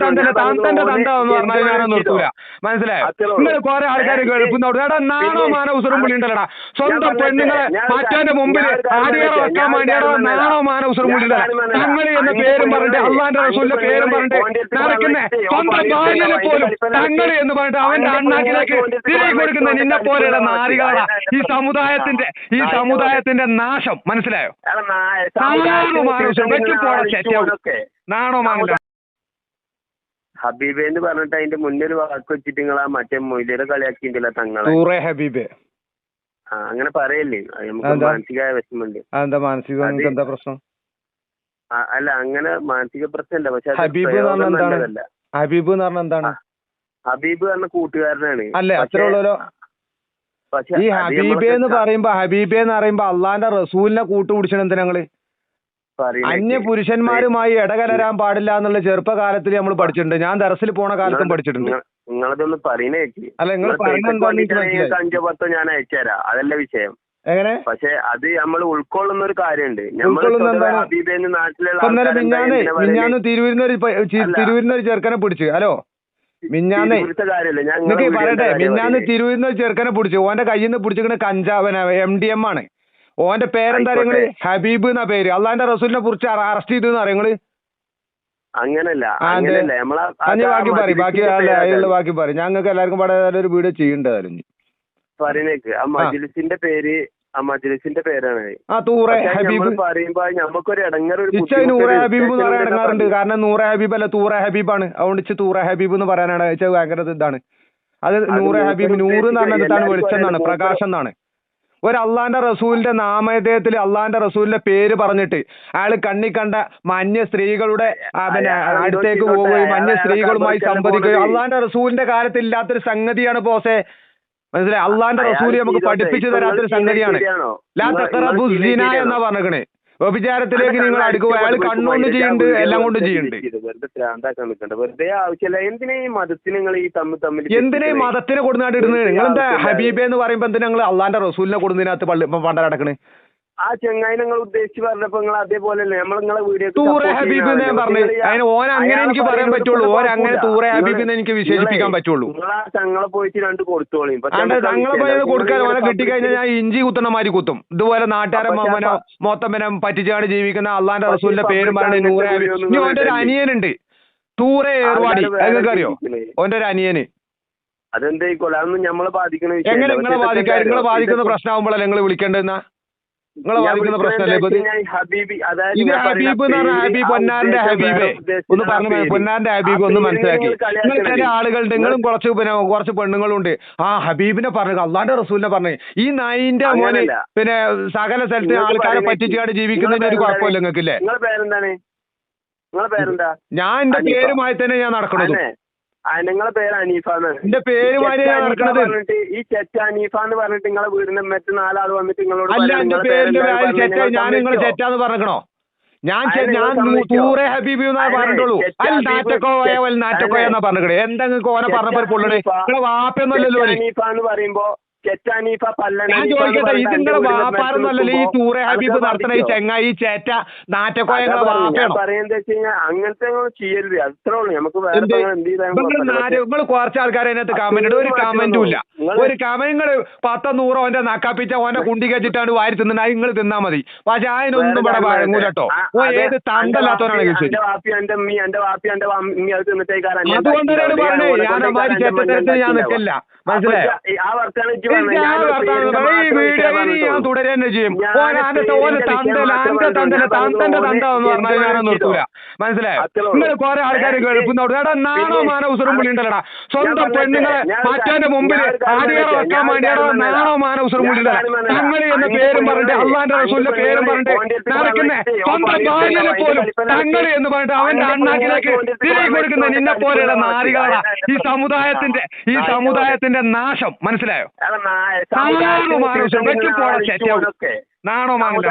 തന്തല്ല തന്തന്റെ തന്ത എന്ന് പറഞ്ഞാൽ ഞാനൊന്നും നിർത്തൂല. മനസ്സിലായോ? നിങ്ങൾ കുറെ ആൾക്കാർ ഗൾഫിന്നോട് എടാ നാണോ മാനോ ഉസറും പുള്ളിണ്ടല്ലടാ സ്വന്തം പെണ്ണുങ്ങളെ മാറ്റാന്റെ മുമ്പിൽ ആടിയേറെ വെക്കാൻ വേണ്ടിയാടോ നാണോ മാനോ ഉസറും പുള്ളിണ്ടല്ല തങ്ങൾ എന്ന പേരും പറഞ്ഞിട്ട് അള്ളാന്റെ റസൂലിന്റെ പേരും പറഞ്ഞിട്ട് നടക്കുന്നേ സ്വന്തം ഭാര്യനെ പോലും തങ്ങൾ എന്ന് പറഞ്ഞിട്ട് അവന്റെ അണ്ണാക്കിലേക്ക് തിരികെ കൊടുക്കുന്ന നിന്നെ പോലെയുള്ള നാരികളാ ഈ സമുദായത്തിന്റെ ഈ സമുദായത്തിന്റെ നാശം. മനസ്സിലായോ? നാണോ മാനോ ഉസറും വെച്ച് പോടാ നാണോ മാനില്ല ഹബീബ് എന്ന് പറഞ്ഞിട്ട് അതിന്റെ മുന്നേ ഒരു വാക്ക് വെച്ചിട്ട് നിങ്ങൾ ആ മറ്റേ മൊയ്ലിയുടെ കളിയാക്കിയിട്ടില്ല തങ്ങളെ? ഹബീബ്. ആ, അങ്ങനെ പറയല്ലേ? അത് നമുക്ക്? മാനസികമായ വിഷമുണ്ട് അതെന്താ? മാനസിക എന്താ പ്രശ്നം? അല്ല അങ്ങനെ മാനസിക പ്രശ്നമല്ല. പക്ഷെ ഹബീബ്? നല്ലതല്ല. ഹബീബ് എന്ന് പറഞ്ഞാൽ എന്താണ്? ഹബീബ് പറഞ്ഞ കൂട്ടുകാരനാണ്. അല്ലേ? പക്ഷേ- അത്ര ഈ ഹബീബെ എന്ന് പറയുമ്പോ ഹബീബെ എന്ന് പറയുമ്പോ അള്ളാന്റെ റസൂലിനെ കൂട്ടുപിടിച്ചത് എന്തിനാ അന്യ പുരുഷന്മാരുമായി ഇടകലരാൻ പാടില്ല എന്നുള്ള ചെറുപ്പകാലത്തിൽ നമ്മൾ പഠിച്ചിട്ടുണ്ട്. ഞാൻ ദറസിൽ പോണ കാലത്തും പഠിച്ചിട്ടുണ്ട്. നിങ്ങ- നിങ്ങളതൊന്ന് പറയുന്നേക്ക് അല്ല നിങ്ങൾ പറയുന്നത് അഞ്ചോ പത്തോ ഞാൻ അയച്ചുതരാം അതല്ല വിഷയം. എങ്ങനെ? പക്ഷെ അത് നമ്മൾ ഉൾക്കൊള്ളുന്ന ഒരു കാര്യമുണ്ട് മിഞ്ഞാന്ന്? തിരുവരുന്നൊരു തിരുവരുന്നൊരു ചെറുക്കനെ പിടിച്ചു. ഹലോ? മിഞ്ഞാന്നേ നിങ്ങൾക്ക് പറയട്ടെ. മിഞ്ഞാന്ന്. തിരുവരുന്നൊരു ചെറുക്കനെ പിടിച്ചു. ഓന്റെ കയ്യിൽ നിന്ന് പിടിച്ചിരിക്കുന്ന കഞ്ചാവന എം ഡി എം ആണ്. ഓന്റെ പേരെന്താ നിങ്ങൾ? ഹബീബ് എന്നാ പേര്. അള്ളാന്റെ റസൂലിനെ കുറിച്ച് അറസ്റ്റ് ചെയ്തു അറിയങ്ങൾ അങ്ങനല്ല? അങ്ങനല്ല. നമ്മളെ ബാക്കി പറയും. ബാക്കി അല്ല ബാക്കി പറയും. ഞങ്ങൾക്ക് എല്ലാവർക്കും പാടെ ഒരു വീഡിയോ ചെയ്യണ്ടതായിരുന്നു പറയുന്നേക്ക് ആ മജിലിസിന്റെ പേര് ആ മജിലിസിന്റെ പേരാണ്. ആ തൂറ ഹബീബ് പറയുമ്പോ നമുക്കൊരു നൂറെ ഹബീബ് എന്ന് പറയാൻ ഇടങ്ങാറുണ്ട് കാരണം നൂറെ ഹബീബ് അല്ല തൂറെ ഹബീബാണ്. അതുകൊണ്ട് ഇച്ച് തൂറെ ഹബീബ് എന്ന് പറയാനാണ്. ഭയങ്കര ഇതാണ്. അത് നൂറെ ഹബീബ് നൂറ് എന്ന് പറഞ്ഞത് ഇതാണ് വെളിച്ചം എന്നാണ് പ്രകാശം എന്നാണ്. ഒരു അള്ളാന്റെ റസൂലിന്റെ നാമധേയത്തിൽ അള്ളാന്റെ റസൂലിന്റെ പേര് പറഞ്ഞിട്ട് അയാൾ കണ്ണി കണ്ട മഞ്ഞ സ്ത്രീകളുടെ പിന്നെ അടുത്തേക്ക് പോവുകയും മഞ്ഞ സ്ത്രീകളുമായി സംവദിക്കുകയും. അള്ളാന്റെ റസൂലിന്റെ കാലത്ത് ഇല്ലാത്തൊരു സംഗതിയാണ് പോസെ. മനസ്സിലായി? അള്ളാന്റെ റസൂൽ നമുക്ക് പഠിപ്പിച്ചു തരാത്തൊരു സംഗതിയാണ്. ലാ എന്നാ പറഞ്ഞേ വ്യഭിചാരത്തിലേക്ക് നിങ്ങൾ അടുക്കുക. അയാൾ കണ്ണുകൊണ്ട് ചെയ്യുന്നുണ്ട് എല്ലാം കൊണ്ട് ചെയ്യുന്നുണ്ട്. വെറുതെ ഭ്രാന്താക്കാൻ നിൽക്കണ്ട. വെറുതെ ആവശ്യമില്ല എന്തിനാ ഈ മതത്തിന് നിങ്ങൾ ഈ തമ്മിൽ തമ്മിൽ എന്തിനാ ഈ മതത്തിനെ കൊടുന്നാട്ട് ഇടുന്നത്? നിങ്ങൾ എന്താ ഹബീബെ എന്ന് പറയുമ്പോ എന്തിനാ നിങ്ങൾ അള്ളാന്റെ റസൂലിനെ കൊടുന്നതിനകത്ത് പള്ളി പണ്ട നടക്കണേ ആ ചെങ്ങായി നിങ്ങൾ ഉദ്ദേശിച്ച് പറഞ്ഞപ്പോ നിങ്ങൾ അതേപോലെ നമ്മൾ നിങ്ങളെ വീഡിയോ തൂറെ ഹബീബ് എന്ന് ഞാൻ അതിന് ഓൻ അങ്ങനെ എനിക്ക് പറയാൻ പറ്റുള്ളൂ. ഓൻ അങ്ങനെ തൂറെ ഹബീബ് എന്ന് എനിക്ക് വിശേഷിപ്പിക്കാൻ പറ്റുള്ളൂ. തങ്ങളെ പോയിട്ട് രണ്ട് കൊടുത്തോളീം പക്ഷെ അണ്ട് നമുക്ക് തങ്ങളെ ആവശ്യമില്ല. പോയത് കൊടുക്കാൻ ഓനെ കിട്ടിക്കഴിഞ്ഞാൽ ഞാൻ ഇഞ്ചി കുത്തുന്ന മാതിരി കുത്തും. ഇതുപോലെ നാട്ടുകാരെ മൊത്തം പിന്നെ പറ്റിച്ചാണ് ജീവിക്കുന്ന അള്ളാന്റെ റസൂലിന്റെ പേര് പറഞ്ഞ നൂറെ ഹബീബ്. ഇനി ഓന്റെ ഒരു അനിയനുണ്ട്. തൂറെ ഏർവാടി. നിങ്ങൾക്ക് അറിയോ? ഓന്റെ ഒരു അനിയന്. അതെന്തായിക്കോളെ അതൊന്നും നമ്മളെ ബാധിക്കുന്ന വിഷയമല്ല. എങ്ങനെ നിങ്ങളെ ബാധിക്കാൻ നിങ്ങളെ ബാധിക്കുന്ന പ്രശ്നമാകുമ്പോഴല്ലേ നിങ്ങൾ വിളിക്കേണ്ടതെന്നാ നിങ്ങളെ വാദിക്കുന്ന പ്രശ്നമല്ലേ ഹബീബി അതായത് ഇത് ഞാൻ പറയുന്ന ഹബീബ് എന്ന് പറഞ്ഞാൽ ഹബീബ് ആ പൊന്നാന്റെ ഹബീബേ. ഒന്ന് പറഞ്ഞു ഹബീബ് ഒന്ന് മനസ്സിലാക്കി. നിങ്ങൾ ചില ആളുകൾ നിങ്ങളും കുറച്ച് പിന്നെ കുറച്ച് പെണ്ണുങ്ങളുണ്ട്. ആ ഹബീബിനെ പറഞ്ഞു അള്ളാന്റെ റസൂലിനെ പറഞ്ഞു ഈ നായിന്റെ മോനെ പിന്നെ സകല സ്ഥലത്ത് ആൾക്കാരെ പറ്റിച്ചാണ് ജീവിക്കുന്നതിന് ഒരു കുഴപ്പമില്ല നിങ്ങൾക്കില്ലേ? ഞാൻ എന്റെ. പേരുമായി തന്നെ ഞാൻ നടക്കണതും. നിങ്ങളെ പേര് അനീഫ എന്റെ പേര് നടക്കണത്. പറഞ്ഞിട്ട് ഈ ചെറ്റ അനീഫ എന്ന് പറഞ്ഞിട്ട് നിങ്ങളെ വീടിന്റെ മറ്റു നാലാൾ വന്നിട്ട് നിങ്ങളോട് അല്ല എന്റെ പേരിന്റെ ചെറ്റ ഞാൻ നിങ്ങൾ? ചെറ്റാന്ന് പറഞ്ഞോ ഞാൻ ഞാൻ? തൂറെ ഹബീബി എന്നാ പറഞ്ഞിട്ടുള്ളൂ. അല്ല നാറ്റക്കോയ വല്ല നാറ്റക്കോയ എന്നാ പറഞ്ഞിട്ട് എന്താ നിങ്ങൾക്ക് ഓനെ പറഞ്ഞപ്പോ പറഞ്ഞപ്പോൾ പൊള്ളണേ നിങ്ങളെ വാപ്പൊന്നുമല്ലല്ലോ ചെറ്റ അനീഫ എന്ന് പറയുമ്പോ ഞാൻ ചോദിക്കട്ടെ ഇത് നിങ്ങളെ ഈ ഹബീബ് നടത്തണ ഈ? ചെങ്ങായി ചേറ്റ നാറ്റക്കോയ അതാ നിങ്ങളെ പറഞ്ഞത്. ഞാൻ വാപ്പയാണോ പറയുന്നത് വെച്ച് കഴിഞ്ഞാൽ അങ്ങനത്തെ ചെയ്യരുത് അത്രേ ഉള്ളൂ നമുക്ക്. നാല് നിങ്ങൾ കുറച്ച് ആൾക്കാരെ അതിനകത്ത് കമന്റ് ഒരു കമന്റും ഇല്ല ഒരു കമന്റ് നിങ്ങൾ പത്തോ നൂറോ ഓന്റെ നക്കാപ്പിച്ച ഓന്റെ കുണ്ടി കച്ചിട്ടാണ് വാരി തിന്നുന്നത് നിങ്ങൾ തിന്നാ മതി. പക്ഷെ അതിനൊന്നും ഇവിടെ വേറെ വഴങ്ങൂല ഓ ഏത് തണ്ടല്ലാത്തവരാണ് ശരി പറഞ്ഞത് ഞാൻ അമ്മാരി ചെറ്റത്തരത്തിൽ ഞാൻ നിൽക്കില്ല മനസ്സിലായോ? ഞാൻ. തന്നെ ചെയ്യും. ആന്റെ തന്തന്റെ ഞാൻ എന്ന് പറഞ്ഞാൽ പറഞ്ഞത് ഞാനൊന്നും നിർത്തൂല മനസ്സിലായോ. നിങ്ങൾ കുറെ ആൾക്കാർ ഞാൻ എടാ നാണോ മാനോ ഉസറും പുള്ളി ഉണ്ടല്ലടാ സ്വന്തം പെണ്ണുങ്ങളെ മാറ്റാന്റെ മുമ്പിൽ പറഞ്ഞത് വെക്കാൻ നാണോ മാനോ ഉസറും ഞാൻ പുള്ളി ഒരു കാര്യം പറഞ്ഞത് തങ്ങൾ എന്ന പേരും പറഞ്ഞിട്ട് അള്ളാന്റെ റസൂലിന്റെ പേരും പറഞ്ഞിട്ട് നടക്കുന്നേ സ്വന്തം ഭാര്യനെ പോലും തങ്ങൾ എന്ന് പറഞ്ഞിട്ട് അവന്റെ അണ്ണാക്കിലേക്ക് തിരികെ കൊടുക്കുന്ന നിന്നെ പോലെയുള്ള നാരികളാണ് നാരികളാ ഈ സമുദായത്തിന്റെ ഈ സമുദായത്തിന്റെ നാശം. മനസ്സിലായോ? നാണോ മാനോ വെച്ച് പോടാ നാണോ മാനില്ല